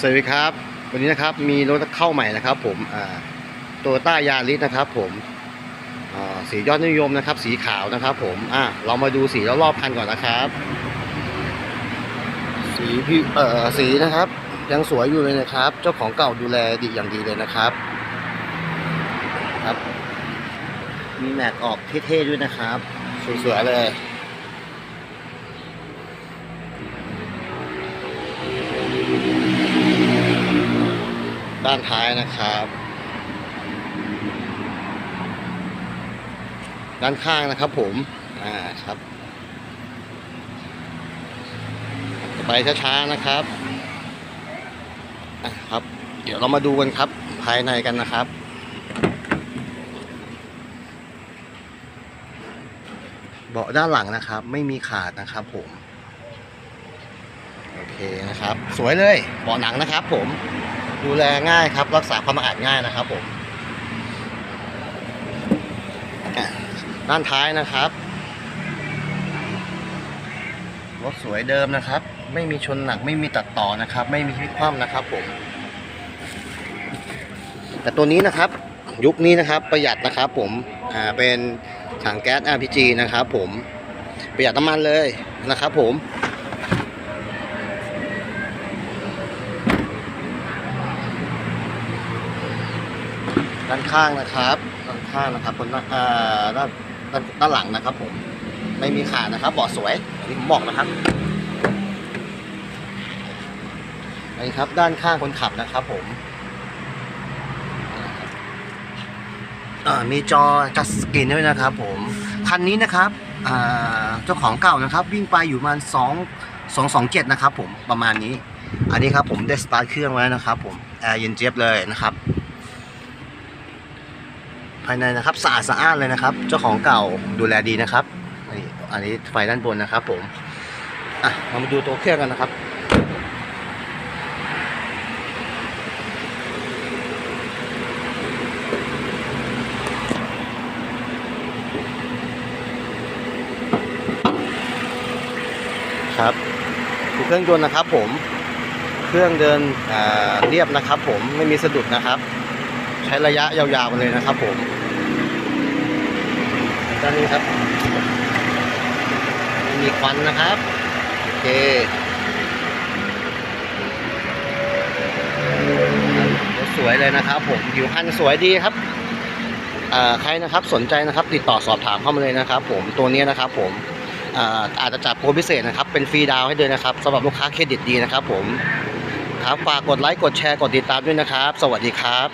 สวัสดีครับ วันนี้นะครับมีรถเข้าใหม่นะครับ ผมโตโยต้ายาริสนะครับ ผมสียอดนิยมนะครับ สีขาวนะครับ ผมอะเรามาดูสีรอบๆคันก่อนนะครับ สีพี่เอ่อสีนะครับ ยังสวยอยู่เลยนะครับ เจ้าของเก่าดูแลดีอย่างดีเลยนะครับ ครับ มีแม็กออกเท่ๆด้วยนะครับ สวยๆเลย ด้านท้ายนะครับ ด้านข้างนะครับผมอ่าครับไปช้าๆนะครับครับ เดี๋ยวเรามาดูกันครับ ภายในกันนะครับเบาะด้านหลังนะครับ ไม่มีขาดนะครับผม โอเคนะครับ สวยเลยเบาะหนังนะครับผม ดูแลง่ายครับ รักษาความสะอาดง่ายนะครับผมอะด้านท้ายนะครับรถสวยเดิมนะครับ ไม่มีชนหนักไม่มีตัดต่อนะครับ ไม่มีพลิกคว่ำนะครับผม แต่ตัวนี้นะครับ ยุคนี้นะครับประหยัดนะครับ ผมอ่าเป็นถังแก๊ส LPG นะครับ ผมประหยัดน้ำมันเลยนะครับ ผม ด้านข้างนะครับ ด้านข้างนะครับคนด้านด้านด้านหลังนะครับผมไม่มีขาดนะครับเบาะสวยอย่างที่ผมบอกนะครับนี่ครับด้านข้างคนขับนะครับผมมีจอจัสสกรีนด้วยนะครับ ผมคันนี้นะครับเจ้าของเก่านะครับ วิ่งไปอยู่ประมาณสองสองสองเจ็ดนะครับ ผมประมาณนี้ อันนี้ครับผมได้สตาร์ทเครื่องไว้นะครับ ผมแอร์เย็นเจี๊ยบเลยนะครับ ภายในนะครับสะอาดสะอ้านเลยนะครับ เจ้าของเก่าดูแลดีนะครับนี่อันนี้ไฟด้านบนนะครับ ผมอะเรามาดูตัวเครื่องกันนะครับครับเครื่องยนต์นะครับผมเครื่องเดินเรียบนะครับ ผมไม่มีสะดุดนะครับ ใช้ระยะยาวๆเลยนะครับผม ด้านนี้ครับมีควันนะครับโอเคสวยเลยนะครับผมผิวพรรณสวยดีครับใครนะครับสนใจนะครับติดต่อสอบถามเข้ามาเลยนะครับ ผมตัวนี้นะครับผมอาจจะจัดโปรพิเศษนะครับ เป็นฟรีดาวให้ด้วยนะครับสำหรับลูกค้าเครดิตดีนะครับผมครับฝากกดไลค์กดแชร์กดติดตามด้วยนะครับ สวัสดีครับ